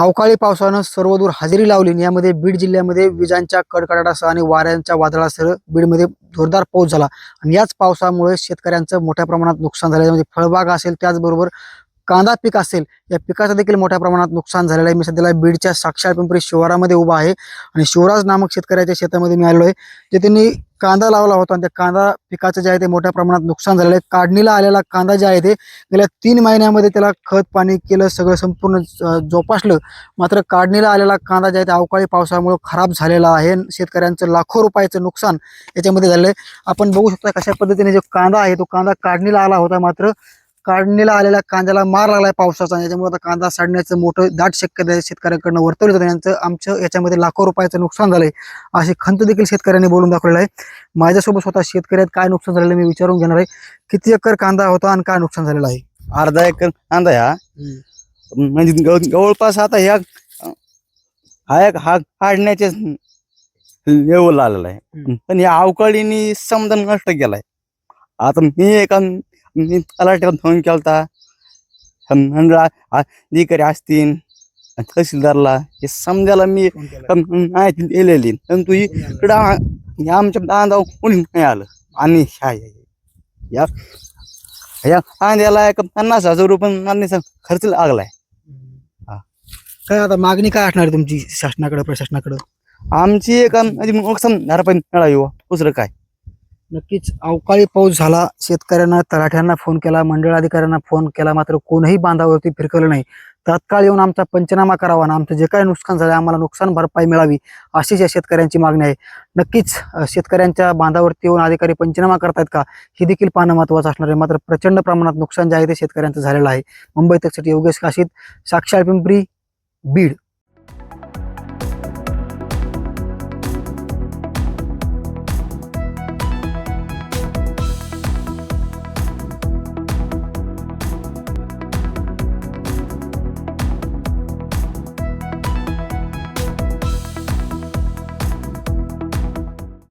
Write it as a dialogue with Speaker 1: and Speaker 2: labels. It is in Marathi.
Speaker 1: अवकाळी पावसानं सर्वदूर हजेरी लावली यामध्ये बीड जिल्ह्यामध्ये विजांच्या कडकडाटासह आणि वाऱ्यांच्या वादळासह बीडमध्ये जोरदार पाऊस झाला. आणि याच पावसामुळे शेतकऱ्यांचं मोठ्या प्रमाणात नुकसान झालं. म्हणजे फळबाग असेल त्याचबरोबर कांदा पीक असेल या पिकाचं देखील मोठ्या प्रमाणात नुकसान झालेलं आहे. मी सध्याला बीडच्या साक्षात पिंपरी शिवारामध्ये उभा आहे आणि शिवराज नामक शेतकऱ्याच्या शेतामध्ये मी आलेलो आहे जे त्यांनी कांदा लावला होता आणि त्या कांदा पिकाचं जे आहे ते मोठ्या प्रमाणात नुकसान झालेलं आहे. काढणीला आलेला कांदा जे आहे ते गेल्या तीन महिन्यामध्ये त्याला खत पाणी केलं सगळं संपूर्ण जोपासलं. मात्र काढणीला आलेला कांदा जे आहे ते अवकाळी पावसामुळे खराब झालेला आहे. शेतकऱ्यांचं लाखो रुपयाचं नुकसान याच्यामध्ये झालेलं आहे. आपण बघू शकता कशा पद्धतीने जो कांदा आहे तो कांदा काढणीला आला होता मात्र काढणीला आलेल्या कांद्याला मार लागलाय पावसाचा याच्यामुळे आता कांदा साडण्याचं मोठं दाट शक्यता शेतकऱ्यांकडनं वर्तवलं जातं यांचं आमचं याच्यामध्ये लाखो रुपयाचं नुकसान झालंय. अशी खंत देखील शेतकऱ्यांनी बोलून दाखवलेलं आहे. माझ्यासोबत स्वतः शेतकऱ्यात काय नुकसान झालेलं मी विचारून घेणार आहे. किती एकर कांदा होता आणि काय नुकसान झालेलं आहे?
Speaker 2: अर्धा एकर कांदा ह्या म्हणजे जवळ- जवळपास आता ह्या हा एक हा काढण्याचे लेवल आलेला आहे. पण या अवकाळीने समजा नष्ट केलाय. आता मी एका मी तलाट्यात फोन केलता. म्हणलं अधिकारी असतील तहसीलदारला हे समजायला मी माहिती दिलेली. पण तू इकडं आमच्या बांधाव कोणी नाही आलं. आणि ह्या या या कांद्याला एक पन्नास हजार रुपये खर्च लागलाय. हा.
Speaker 1: काय आता मागणी काय असणार तुमची शासनाकडे प्रशासनाकडे?
Speaker 2: आमची एक नुकसान भरपाई मिळावी बुवा. दुसरं काय?
Speaker 1: नक्कीच अवकाळी पाऊस झाला. शेतकऱ्यांना तलाठ्यांना फोन केला. मंडळ अधिकाऱ्यांना फोन केला. मात्र कोणीही बांधावरती फिरकलं नाही. तात्काळ येऊन आमचा पंचनामा करावा आणि आमचं जे काही नुकसान झालं आम्हाला नुकसान भरपाई मिळावी अशीच या शेतकऱ्यांची मागणी आहे. नक्कीच शेतकऱ्यांच्या बांधावरती येऊन अधिकारी पंचनामा करतायत का हे देखील पाहणं महत्वाचं असणार आहे. मात्र प्रचंड प्रमाणात नुकसान जे आहे ते शेतकऱ्यांचं झालेलं आहे. मुंबई तकसाठी योगेश काशीद साक्षाळ पिंपरी बीड.